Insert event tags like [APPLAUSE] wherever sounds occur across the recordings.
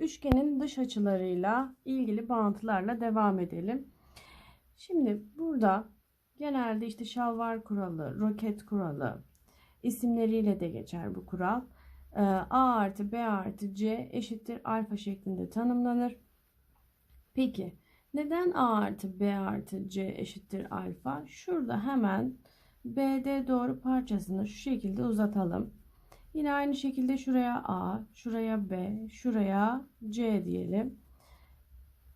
üçgenin dış açılarıyla ilgili bağıntılarla devam edelim. Şimdi burada genelde işte şalvar kuralı, roket kuralı isimleriyle de geçer bu kural. Ee, A artı B artı C eşittir alfa şeklinde tanımlanır. Peki neden A artı B artı C eşittir alfa? Şurada hemen BD doğru parçasını şu şekilde uzatalım. Yine aynı şekilde şuraya A, şuraya B, şuraya C diyelim.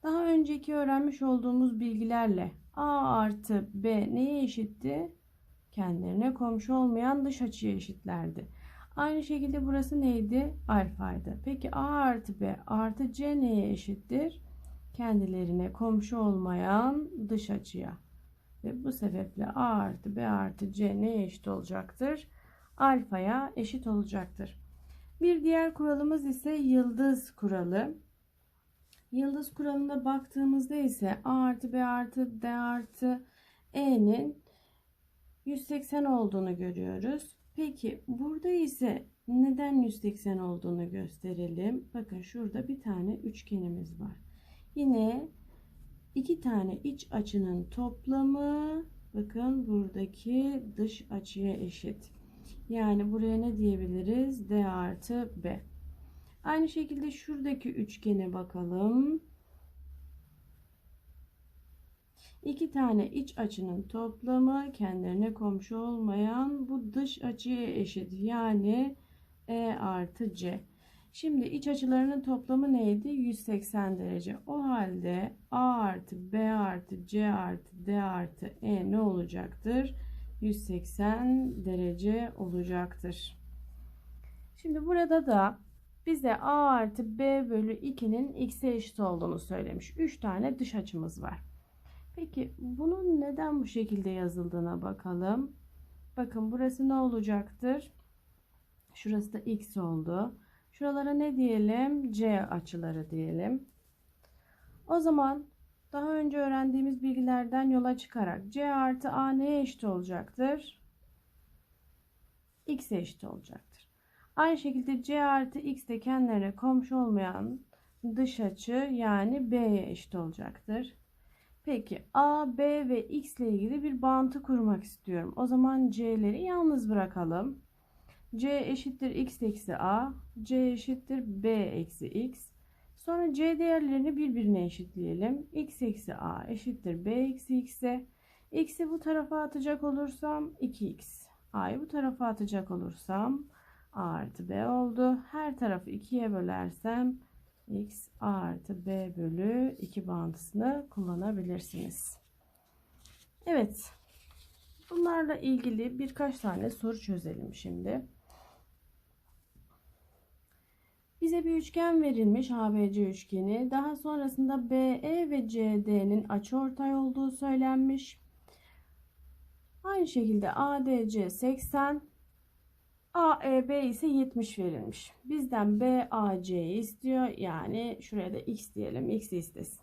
Daha önceki öğrenmiş olduğumuz bilgilerle A artı B neye eşitti? Kendilerine komşu olmayan dış açıya eşitlerdi. Aynı şekilde burası neydi? Alfaydı. Peki A artı B artı C neye eşittir? Kendilerine komşu olmayan dış açıya. Ve bu sebeple A artı B artı C neye eşit olacaktır? Alfaya eşit olacaktır. Bir diğer kuralımız ise yıldız kuralı. Yıldız kuralına baktığımızda ise A artı B artı D artı E'nin 180 olduğunu görüyoruz. Peki burada ise neden 180 olduğunu gösterelim. Bakın şurada bir tane üçgenimiz var. Yine iki tane iç açının toplamı bakın buradaki dış açıya eşit. Yani buraya ne diyebiliriz? D artı B. Aynı şekilde şuradaki üçgene bakalım. İki tane iç açının toplamı kendilerine komşu olmayan bu dış açıya eşit. Yani E artı C. Şimdi iç açılarının toplamı neydi? 180 derece. O halde A artı B artı C artı D artı E ne olacaktır? 180 derece olacaktır. Şimdi burada da bize A artı B bölü 2'nin x'e eşit olduğunu söylemiş. 3 tane dış açımız var. Peki bunun neden bu şekilde yazıldığına bakalım. Bakın burası ne olacaktır? Şurası da x oldu. Şuralara ne diyelim? C açıları diyelim. O zaman daha önce öğrendiğimiz bilgilerden yola çıkarak C artı A neye eşit olacaktır? X'e eşit olacaktır. Aynı şekilde C artı X de kendilerine komşu olmayan dış açı yani B'ye eşit olacaktır. Peki A, B ve X ile ilgili bir bağıntı kurmak istiyorum. O zaman C'leri yalnız bırakalım. C eşittir X eksi A, C eşittir B eksi X. Sonra C değerlerini birbirine eşitleyelim. X eksi A eşittir B eksi X'e. X'i bu tarafa atacak olursam 2X. A'yı bu tarafa atacak olursam A artı B oldu. Her tarafı 2'ye bölersem X A artı B bölü 2 bağıntısını kullanabilirsiniz. Evet. Bunlarla ilgili birkaç tane soru çözelim şimdi. Bize bir üçgen verilmiş ABC üçgeni. Daha sonrasında BE ve CD'nin açıortay olduğu söylenmiş. Aynı şekilde ADC 80, AEB ise 70 verilmiş. Bizden BAC'yi istiyor. Yani şuraya da X diyelim. X istesin.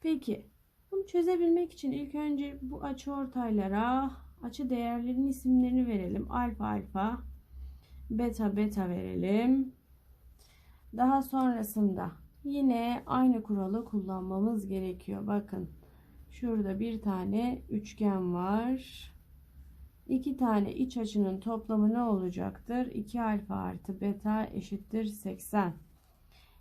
Peki bunu çözebilmek için ilk önce bu açıortaylara açı değerlerinin isimlerini verelim. Alfa alfa, beta beta verelim. Daha sonrasında yine aynı kuralı kullanmamız gerekiyor. Bakın şurada bir tane üçgen var. İki tane iç açının toplamı ne olacaktır? 2 alfa artı beta eşittir 80.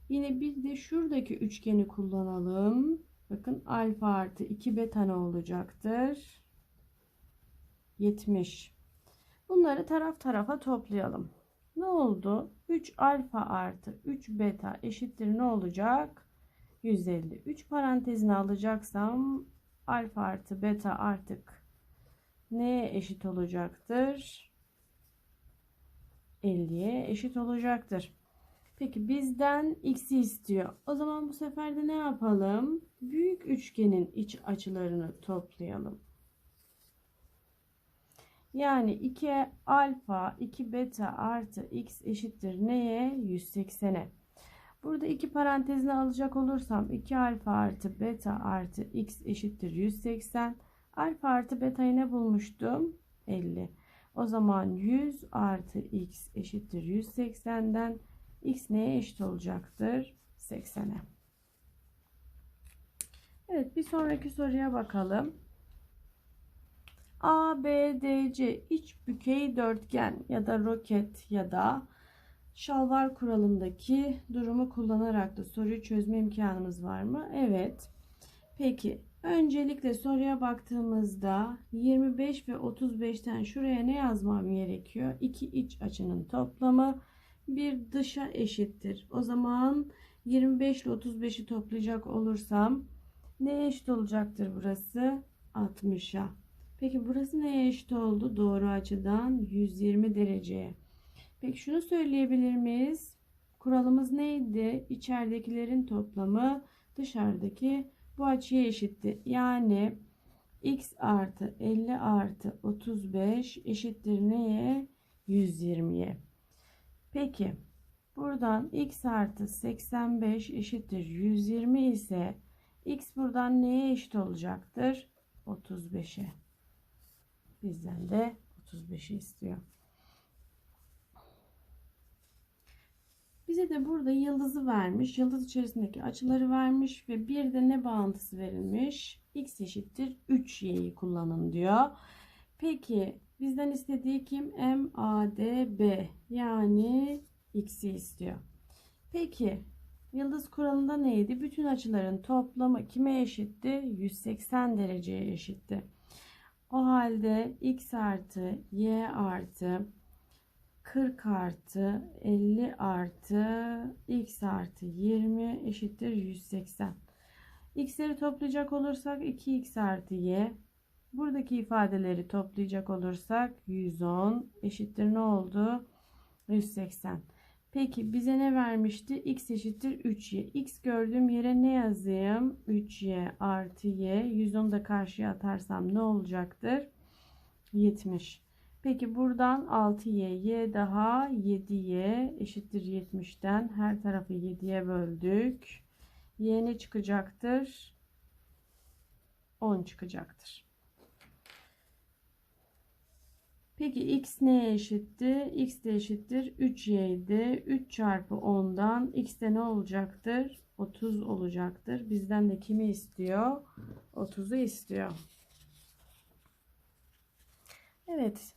Yine bir de şuradaki üçgeni kullanalım. Bakın alfa artı 2 beta ne olacaktır? 70. Bunları taraf tarafa toplayalım. Ne oldu? 3 alfa artı 3 beta eşittir ne olacak? 150. 3 parantezine alacaksam alfa artı beta artık neye eşit olacaktır? 50'ye eşit olacaktır. Peki bizden x'i istiyor. O zaman bu sefer de ne yapalım? Büyük üçgenin iç açılarını toplayalım. Yani 2 alfa 2 beta artı x eşittir neye? 180'e. Burada iki parantezine alacak olursam 2 alfa artı beta artı x eşittir 180. Alfa artı beta'yı ne bulmuştum? 50. O zaman 100 artı x eşittir 180'den x neye eşit olacaktır? 180'e. Evet bir sonraki soruya bakalım. ABDC iç bükey dörtgen ya da roket ya da şalvar kuralındaki durumu kullanarak da soruyu çözme imkanımız var mı? Evet. Peki öncelikle soruya baktığımızda 25 ve 35'ten şuraya ne yazmam gerekiyor? İki iç açının toplamı bir dışa eşittir. O zaman 25 ile 35'i toplayacak olursam neye eşit olacaktır burası? 60'a. Peki burası neye eşit oldu? Doğru açıdan 120 dereceye. Peki şunu söyleyebilir miyiz? Kuralımız neydi? İçeridekilerin toplamı dışarıdaki bu açıya eşitti. Yani x artı 50 artı 35 eşittir neye? 120'ye. Peki buradan x artı 85 eşittir 120 ise x buradan neye eşit olacaktır? 35'e. Bizden de 35'i istiyor. Bize de burada yıldızı vermiş. Yıldız içerisindeki açıları vermiş ve bir de ne bağıntısı verilmiş? X eşittir 3y'yi kullanın diyor. Peki bizden istediği kim? M, A, D, B yani X'i istiyor. Peki yıldız kuralında neydi? Bütün açıların toplamı kime eşitti? 180 dereceye eşitti. O halde x artı y artı 40 artı 50 artı x artı 20 eşittir 180. x'leri toplayacak olursak 2x artı y. Buradaki ifadeleri toplayacak olursak 110 eşittir ne oldu? 180. Peki bize ne vermişti? x eşittir 3y. x gördüğüm yere ne yazayım? 3y artı y. 110 da karşıya atarsam ne olacaktır? 70. Peki buradan 6y, y daha 7y eşittir 70'ten. Her tarafı 7'ye böldük. y ne çıkacaktır? 10 çıkacaktır. Peki x neye eşitti? x de eşittir 3y idi. 3 çarpı 10'dan x de ne olacaktır? 30 olacaktır. Bizden de kimi istiyor? 30'u istiyor. Evet.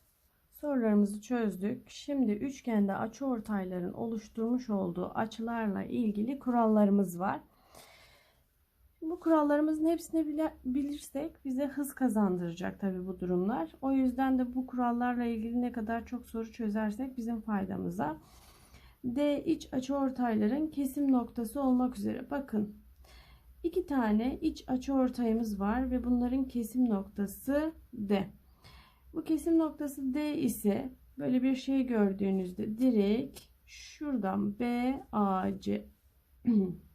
Sorularımızı çözdük. Şimdi üçgende açıortayların oluşturmuş olduğu açılarla ilgili kurallarımız var. Bu kurallarımızın hepsini bile, bilirsek bize hız kazandıracak tabi bu durumlar. O yüzden de bu kurallarla ilgili ne kadar çok soru çözersek bizim faydamıza. D iç açıortayların kesim noktası olmak üzere. Bakın iki tane iç açıortayımız var ve bunların kesim noktası D. Bu kesim noktası D ise böyle bir şey gördüğünüzde direkt şuradan B, A, C [CLEARS THROAT]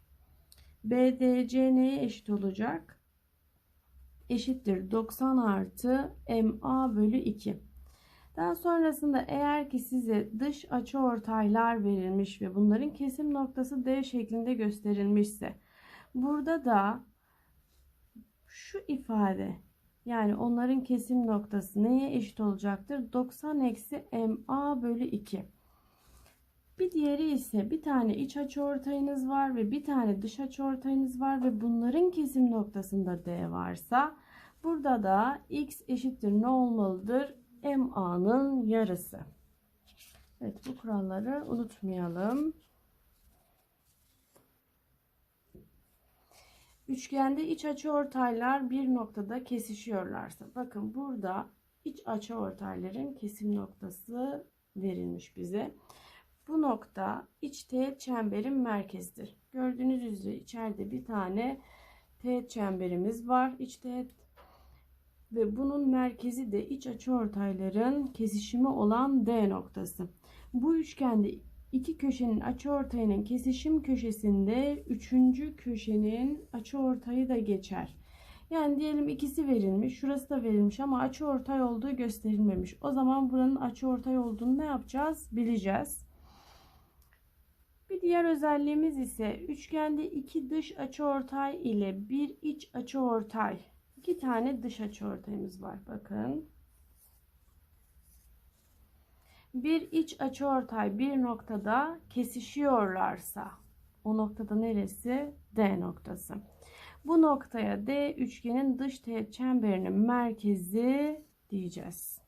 BDC neye eşit olacak? Eşittir 90 artı MA bölü 2. Daha sonrasında eğer ki size dış açı ortaylar verilmiş ve bunların kesim noktası D şeklinde gösterilmişse burada da şu ifade yani onların kesim noktası neye eşit olacaktır? 90 eksi MA bölü 2. Bir diğeri ise bir tane iç açıortayınız var ve bir tane dış açıortayınız var ve bunların kesim noktasında D varsa burada da x eşittir ne olmalıdır? MA'nın yarısı. Evet bu kuralları unutmayalım. Üçgende iç açıortaylar bir noktada kesişiyorlarsa bakın burada iç açıortayların kesim noktası verilmiş bize. Bu nokta iç teğet çemberin merkezidir. Gördüğünüz üzere içeride bir tane teğet çemberimiz var. İç teğet ve bunun merkezi de iç açıortayların kesişimi olan D noktası. Bu üçgende iki köşenin açıortayının kesişim köşesinde üçüncü köşenin açıortayı da geçer. Yani diyelim ikisi verilmiş, şurası da verilmiş ama açıortay olduğu gösterilmemiş. O zaman buranın açıortay olduğunu ne yapacağız? Bileceğiz. Bir diğer özelliğimiz ise üçgende iki dış açıortay ile bir iç açıortay. İki tane dış açıortayımız var. Bakın. Bir iç açıortay bir noktada kesişiyorlarsa O noktada neresi? D noktası. Bu noktaya D üçgenin dış teğet çemberinin merkezi diyeceğiz.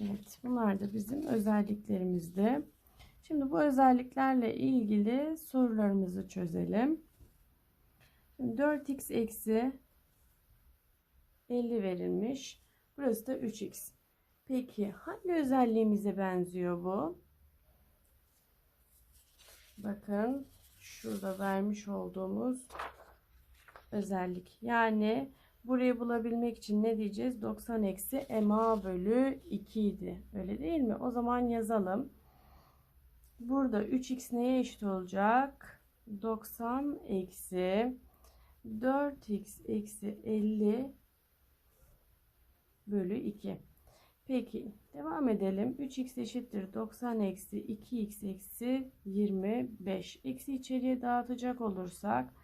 Evet, bunlar da bizim özelliklerimizdi. Şimdi bu özelliklerle ilgili sorularımızı çözelim. Şimdi 4x eksi 50 verilmiş. Burası da 3x. Peki hangi özelliğimize benziyor bu? Bakın şurada vermiş olduğumuz özellik. Yani burayı bulabilmek için ne diyeceğiz? 90 eksi ma bölü 2 idi. Öyle değil mi? O zaman yazalım. Burada 3x neye eşit olacak? 90 eksi 4x eksi 50 bölü 2. Peki devam edelim. 3x eşittir 90 eksi 2x eksi 25. X'i içeriye dağıtacak olursak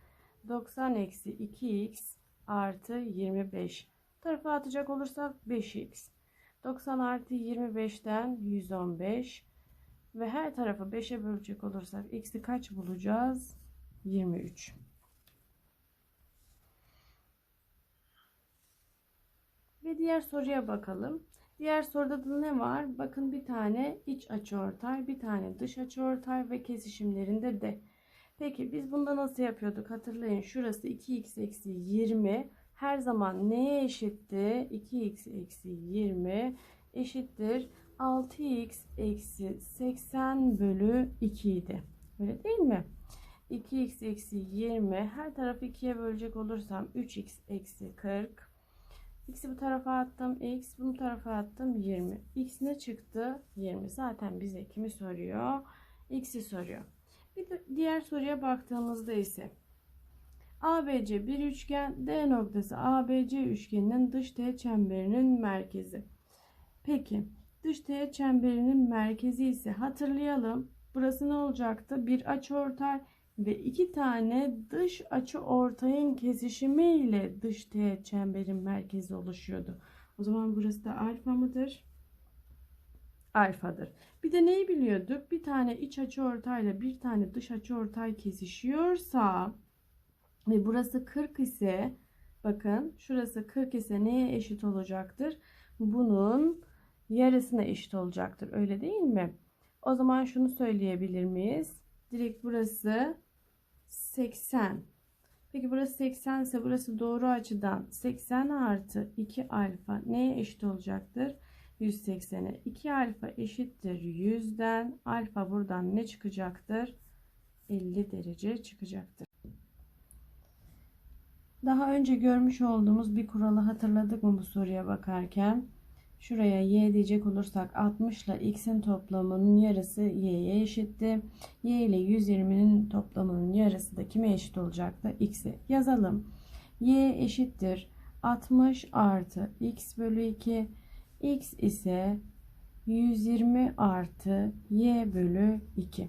90 eksi 2x artı 25. Bu tarafa atacak olursak 5x. 90 artı 25'ten 115. Ve her tarafı 5'e bölecek olursak x'i kaç bulacağız? 23. Ve diğer soruya bakalım. Diğer soruda da ne var? Bakın bir tane iç açıortay, bir tane dış açıortay ve kesişimlerinde de. Peki biz bunda nasıl yapıyorduk? Hatırlayın şurası 2x eksi 20 her zaman neye eşitti? 2x eksi 20 eşittir 6x eksi 80 bölü 2 idi. Öyle değil mi? 2x eksi 20 her tarafı 2'ye bölecek olursam 3x eksi 40 x'i bu tarafa attım x bu tarafa attım 20 x ne çıktı? 20 zaten bize kimi soruyor? X'i soruyor. Bir de diğer soruya baktığımızda ise ABC bir üçgen D noktası ABC üçgeninin dış teğet çemberinin merkezi. Peki dış teğet çemberinin merkezi ise hatırlayalım burası ne olacaktı bir açıortay ve iki tane dış açı ortayın kesişimi ile dış teğet çemberin merkezi oluşuyordu. O zaman burası da alfa mıdır? Alfadır. Bir de neyi biliyorduk? Bir tane iç açı ortayla bir tane dış açı ortay kesişiyorsa ve burası 40 ise bakın şurası 40 ise neye eşit olacaktır? Bunun yarısına eşit olacaktır. Öyle değil mi? O zaman şunu söyleyebilir miyiz? Direkt burası 80. Peki burası 80 ise burası doğru açıdan 80 artı 2 alfa neye eşit olacaktır? 180'e 2 alfa eşittir 100'den alfa buradan ne çıkacaktır? 50 derece çıkacaktır. Daha önce görmüş olduğumuz bir kuralı hatırladık mı bu soruya bakarken? Şuraya y diyecek olursak 60 ile x'in toplamının yarısı y'ye eşitti. y ile 120'nin toplamının yarısı da kime eşit olacaktı? x'e yazalım. y eşittir 60 artı x bölü 2. x ise 120 artı y bölü 2.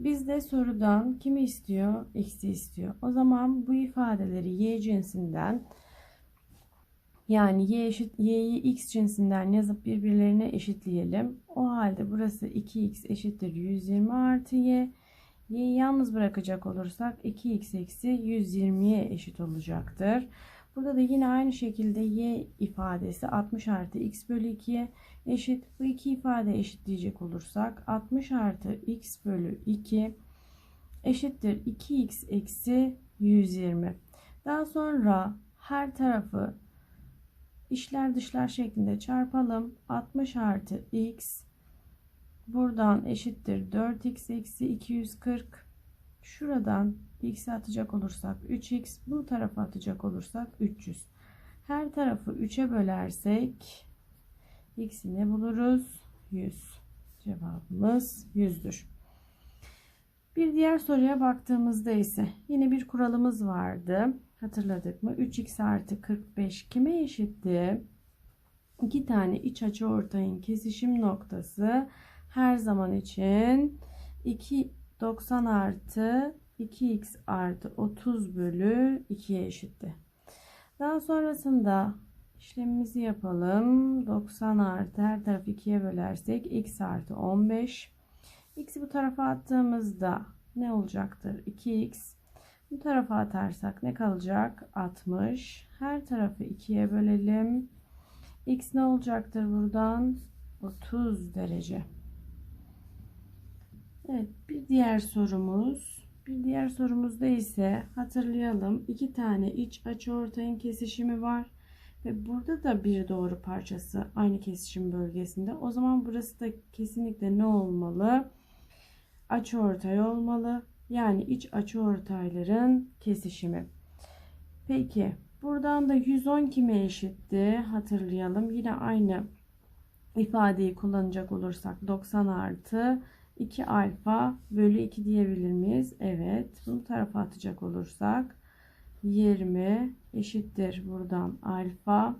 Bizde sorudan kimi istiyor? X'i istiyor. O zaman bu ifadeleri y cinsinden yani y eşit y'yi x cinsinden yazıp birbirlerine eşitleyelim. O halde burası 2x eşittir 120 artı y. y'yi yalnız bırakacak olursak 2x eksi 120'ye eşit olacaktır. Burada da yine aynı şekilde y ifadesi 60 artı x bölü 2'ye eşit. Bu iki ifade eşitleyecek olursak 60 artı x bölü 2 eşittir 2x eksi 120. Daha sonra her tarafı İşler dışlar şeklinde çarpalım. 60 artı x buradan eşittir 4x eksi 240. Şuradan x'i atacak olursak 3x bu tarafa atacak olursak 300. Her tarafı 3'e bölersek x'i ne buluruz? 100. Cevabımız 100'dür. Bir diğer soruya baktığımızda ise yine bir kuralımız vardı. Hatırladık mı? 3x artı 45 kime eşitti? İki tane iç açı ortayın kesişim noktası her zaman için 2 90 artı 2x artı 30 bölü 2'ye eşitti. Daha sonrasında işlemimizi yapalım. 90 artı her tarafı 2'ye bölersek x artı 15. X'i bu tarafa attığımızda ne olacaktır? 2x. Bu tarafa atarsak ne kalacak? 60. Her tarafı 2'ye bölelim. X ne olacaktır buradan? 30 derece. Evet bir diğer sorumuz. Bir diğer sorumuzda ise hatırlayalım. iki tane iç açıortayın kesişimi var. Ve burada da bir doğru parçası aynı kesişim bölgesinde. O zaman burası da kesinlikle ne olmalı? Açıortay olmalı. Yani iç açıortayların kesişimi. Peki buradan da 110 kime eşitti? Hatırlayalım. Yine aynı ifadeyi kullanacak olursak 90 artı 2 alfa bölü 2 diyebilir miyiz? Evet. Bunu tarafa atacak olursak 20 eşittir buradan alfa.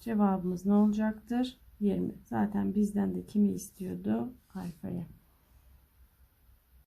Cevabımız ne olacaktır? 20. Zaten bizden de kimi istiyordu? Alfayı.